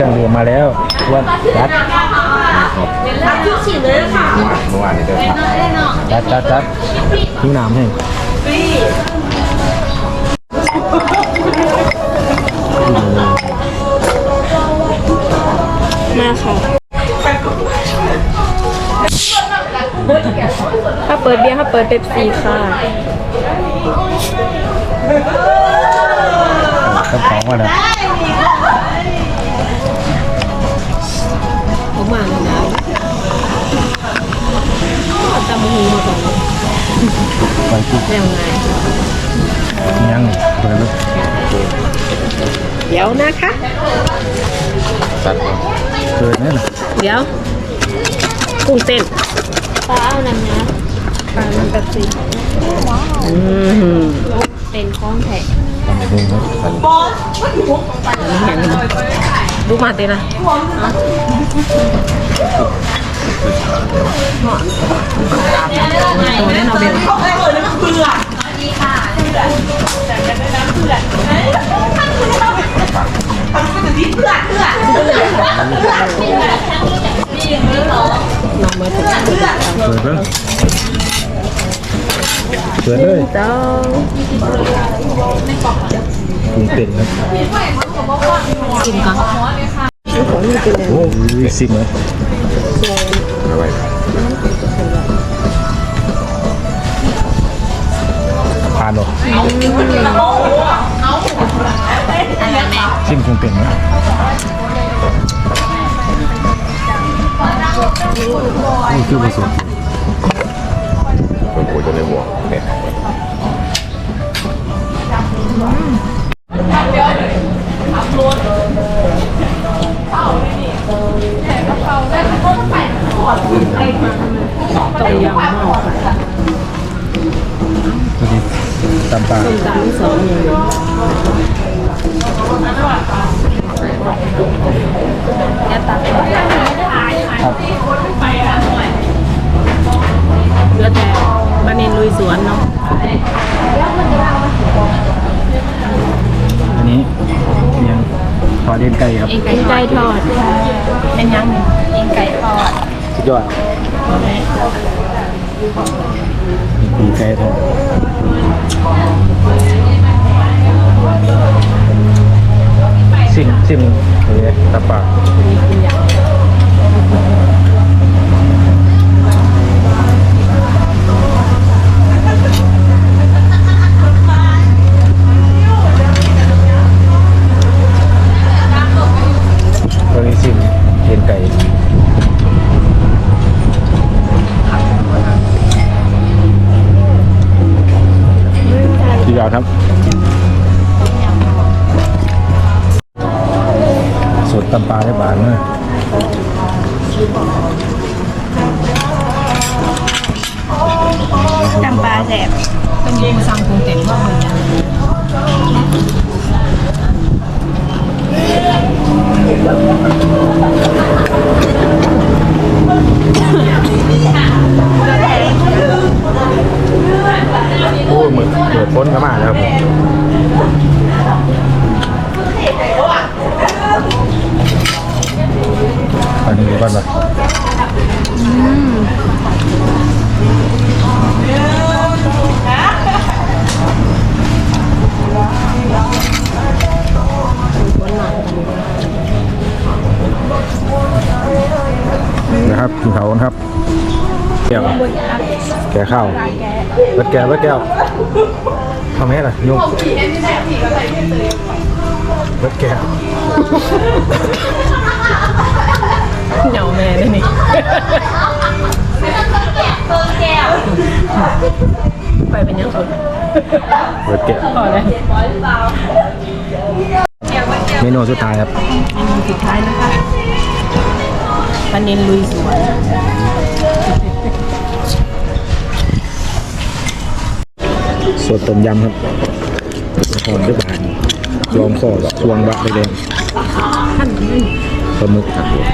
เครื่องดื่มมาแล้วอ้วนจัดเมื่อวานนี้เดินทางจัดจัดจัดหิวน้ำให้มาค่ะถ้าเปิดเบียร์ถ้าเปิดเป๊ปซี่ค่ะกับของมาแล้ว ไปปุ๊บยังไงยังเปิดเลยเดี๋ยวนะคะตัดก่อนเปิดนี่นะเดี๋ยวกุ้งเต้นปลาเอาน้ำนะปลามันแบบสีอืมเป็นข้องแท้ทำเองครับดูมาเต้นนะตัวนี้เราเบล เปิดเลยเปิดเลยเจ้าปรุงเป็นครับกินก่อนขอมเป็นแล้วโอ้ยสิบเลย คือผสมคนกูจะในหัวเนี่ยตัวนี้ตำปลาต้มยำสองอย่างแกตัดครับ อดเอ็นไก่ครับ เองไก่ทอดเป็นยังเองไก่ทอดสุดยอดปีไก่ทอดซิมซิมนี่ตำปลาตัวนี้ซิมเอ็นไก่ ดีกว่าครับ สดตำปลาได้บานเลยจำปลาแสบต้องยิงสั่งปรุงเต็มว่าเหมือนกัน พ้นกันมาครับอันนี้ก่อนนะนะครับกินเขาวกันครับแก้วแก่ข้าวเบิดแก้วเบิดแก้ว ทำไมล่ะยุ่งเบิดแก้วเหนียวแม่ได้นี่ไปเป็นยังสุดเบิดแก้วต่อเลยเมนูสุดท้ายครับเมนูสุดท้ายนะคะปลาเนนลุยสวน สดต้มยำครับหอมด้วยบานลองข้อแบบควงบะไปเลยท่านนี่ปลาหมึกครับผม